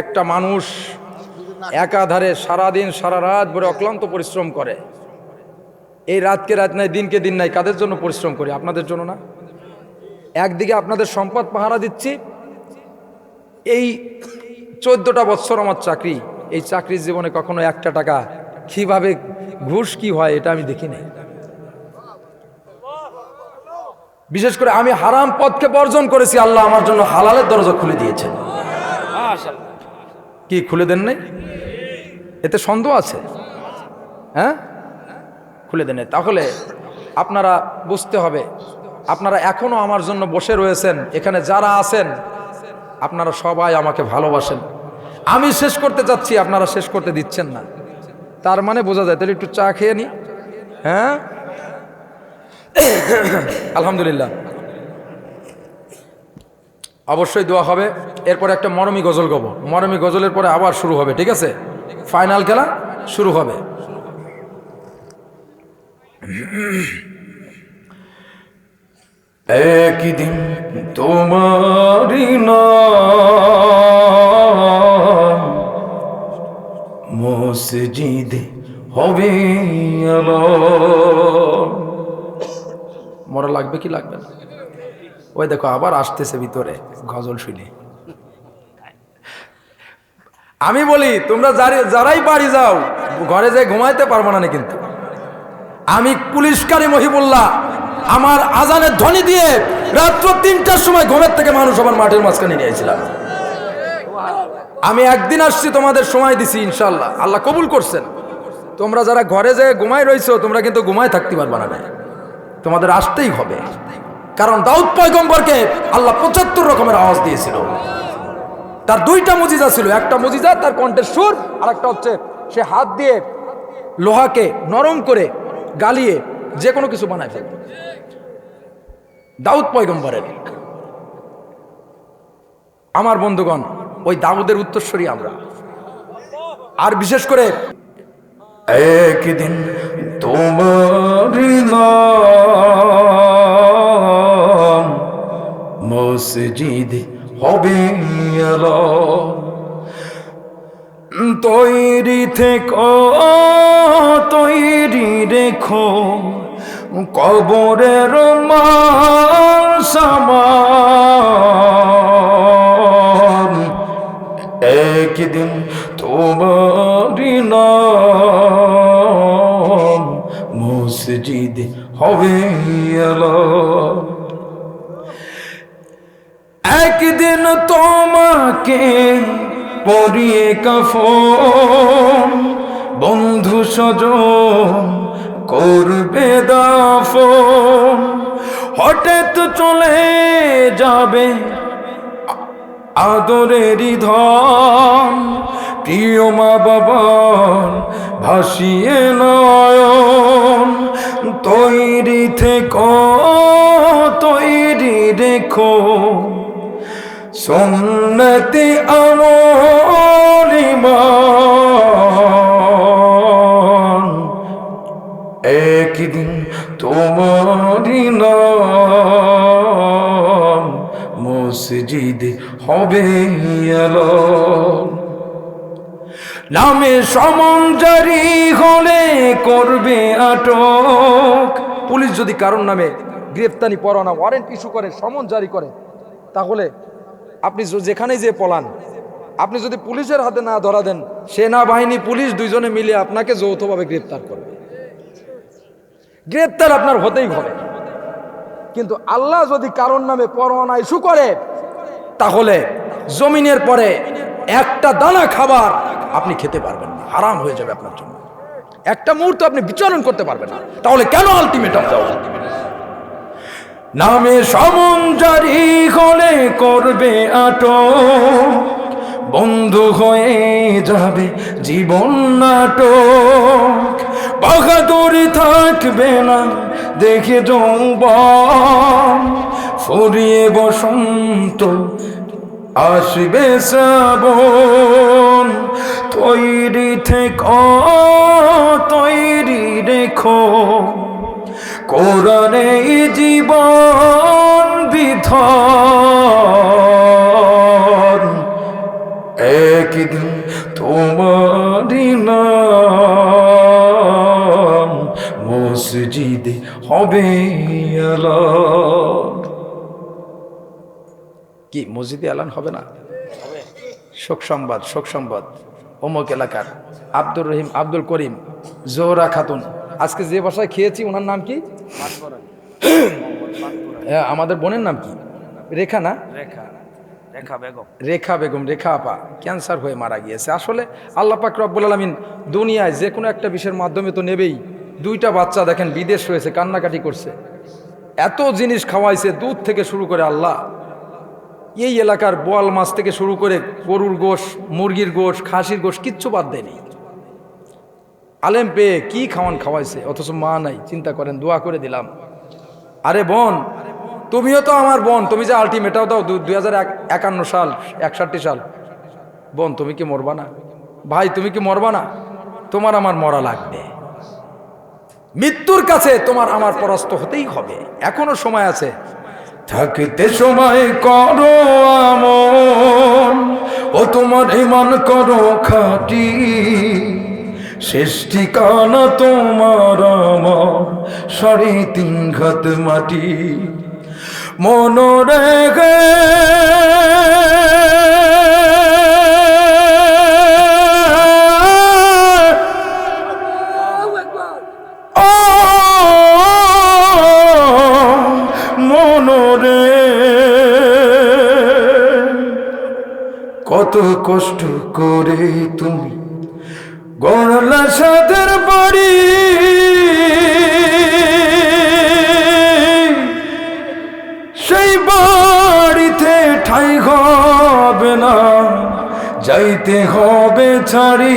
একটা মানুষ একাধারে সারাদিন সারা রাত ভরে অক্লান্ত পরিশ্রম করে। এই রাতকে রাত নাই, দিনকে দিন নাই, কাদের জন্য পরিশ্রম করি? আপনাদের জন্য না? একদিকে আপনাদের সম্পদ পাহারা দিচ্ছি। এই চোদ্দটা বছর আমার চাকরি। এই চাকরির জীবনে কখনো একটা টাকা কীভাবে ঘুষ কি হয়, এটা আমি দেখি নাই বিশেষ করে আমি হারাম পথকে বর্জন করেছি, আল্লাহ আমার জন্য হালালের দরজা খুলে দিয়েছেন। কি, খুলে দেন নাই? এতে সন্দেহ আছে? হ্যাঁ? খুলে দেন তাহলে আপনারা বুঝতে হবে, আপনারা এখনও আমার জন্য বসে রয়েছেন, এখানে যারা আছেন, আপনারা সবাই আমাকে ভালোবাসেন। আমি শেষ করতে চাচ্ছি, আপনারা শেষ করতে দিচ্ছেন না। তার মানে বোঝা যায়, তাহলে একটু চা খেয়ে নি। হ্যাঁ? আলহামদুলিল্লাহ। অবশ্যই দোয়া হবে। এরপরে একটা মরমি গজল গব। মরমি গজলের পরে আবার শুরু হবে, ঠিক আছে? ফাইনাল খেলা শুরু হবে। একদিন তোমারি মসজিদে হবে। মরা লাগবে কি লাগবে না? ওই দেখো, আবার আসতেছে ভিতরে গজল শুনে। আমি বলি, তোমরা যারা- যারাই বাড়ি যাও, ঘরে যে ঘুমাইতে পারব না কিন্তু। আমি পুলিশকারী মহিবুল্লাহ, আমার আজানের ধ্বনি দিয়ে রাত্র তিনটার সময় ঘুমের থেকে মানুষ আমার মাঠের মাঝখানে নিয়েছিলাম আমি একদিন আসছি, তোমাদের সময় দিছি ইনশাল্লাহ আল্লাহ কবুল করছেন। তোমরা যারা ঘরে যে ঘুমাই রইছো তোমরা কিন্তু ঘুমায় থাকতে পারবা না। তোমাদের আসতেই হবে। কারণ দাউদ পয়গম্বরকে আল্লাহ পঁচাত্তর রকমের আওয়াজ দিয়েছিল। তার দুইটা মজিজা ছিল, একটা মজিজা তার কণ্ঠের সুর আর একটা হচ্ছে সে হাত দিয়ে লোহাকে নরম করে গালিয়ে যে কোনো কিছু বানায় ফেলবে। দাউদ পয়গম্বরের। আমার বন্ধুগণ, ওই দাউদের উত্তরস্বরী আমরা। আর বিশেষ করে একদিন তোমারি মসজিদে হবে। তৈরি থেকো তৈরি রেখো কবরের সামান একদিন তোমারি মসজিদ হবে। একদিন তোমাকে পরিয়ে কাফন। বন্ধু সজন করবে দাফন। হঠাৎ চলে যাবে আদরেরই ধন। প্রিয় মা বাবার ভাসিয়ে নয়ন। তৈরি থেকো, তৈরি রেখো। সন্নতি আমরিমান একদিন তোমারি নাম মসজিদে হবে। নামে সমন জারি হলে করবে আটক পুলিশ যদি কারোর নামে গ্রেফতারি পরোয়ানা ওয়ারেন্ট ইস্যু করে, সমন জারি করে, তাহলে আপনি যেখানেই যে পলান, আপনি যদি পুলিশের হাতে না ধরা দেন, সেনাবাহিনী, পুলিশ দুইজনে মিলে আপনাকে যৌথভাবে গ্রেপ্তার করবে। গ্রেপ্তার আপনার হতেই হবে। কিন্তু আল্লাহ যদি কারোর নামে পরোয়ানা ইস্যু করে তাহলে জমিনের পরে একটা দানা খাবার আপনি খেতে পারবেন না। হারাম হয়ে যাবে আপনার জন্য। একটা মুহূর্ত আপনি বিচরণ করতে পারবেন না। তাহলে কেন আলটিমেটাম দাও নামে সমন জারি করবে আটক। বন্ধু হয়ে যাবে জীবন নাটক। বাহাদুরি থাকবে না, দেখে যৌবন। ফুরিয়ে বসন্ত, আসবে শ্রাবণ। তৈরি থেকে, তৈরি রেখো। কোরআনে জীবন বিধান মসজিদে হবে কি মসজিদে আলান হবে না? শোক সংবাদ শোক সংবাদ। অমুক এলাকার। আব্দুর রহিম আব্দুল করিম জোহরা খাতুন। আজকে যে বাসায় খেয়েছি ওনার নাম কি? হ্যাঁ, আমাদের বোনের নাম কি? রেখা না? রেখা রেখা বেগম। রেখা বেগম রেখা আপা। ক্যান্সার হয়ে মারা গিয়েছে। আসলে আল্লাহ পাক রব্বুল আলমিন দুনিয়ায় যে কোনো একটা বিষয়ের মাধ্যমে তো নেবেই। দুইটা বাচ্চা দেখেন, বিদেশ রয়েছে কান্নাকাটি করছে। এত জিনিস খাওয়াইছে দুধ থেকে শুরু করে আল্লাহ। এই এলাকার বোয়াল মাছ থেকে শুরু করে গরুর গোশ, মুরগির গোশ, খাসির গোশ, কিচ্ছু বাদ দেয়নি আলেম পেয়ে কি খাওয়ান খাওয়াইছে? অথচ মা নাই, চিন্তা করেন, দোয়া করে দিলাম। আরে বোন, তুমিও তো আমার বোন, তুমি যে আলটিমেটাও দাও দুই হাজার একান্ন সাল, একষট্টি সাল। বোন, তুমি কি মরবা না? ভাই, তুমি কি মরবা না? তোমার আমার মরা লাগবে। মৃত্যুর কাছে তোমার আমার পরাস্ত হতেই হবে। এখনও সময় আছে। থাকতে সময় করো আমন ও তোমার ইমান করো খাটি। শেষ ঠিকানা তোমার আমার সাড়ে তিন ঘাত মাটি। মনরে কত কষ্ট করে তুমি গড়লা সাদের বাড়ি। সেই বাড়িতে ঠাই হবে না, যাইতে হবে ছাড়ি।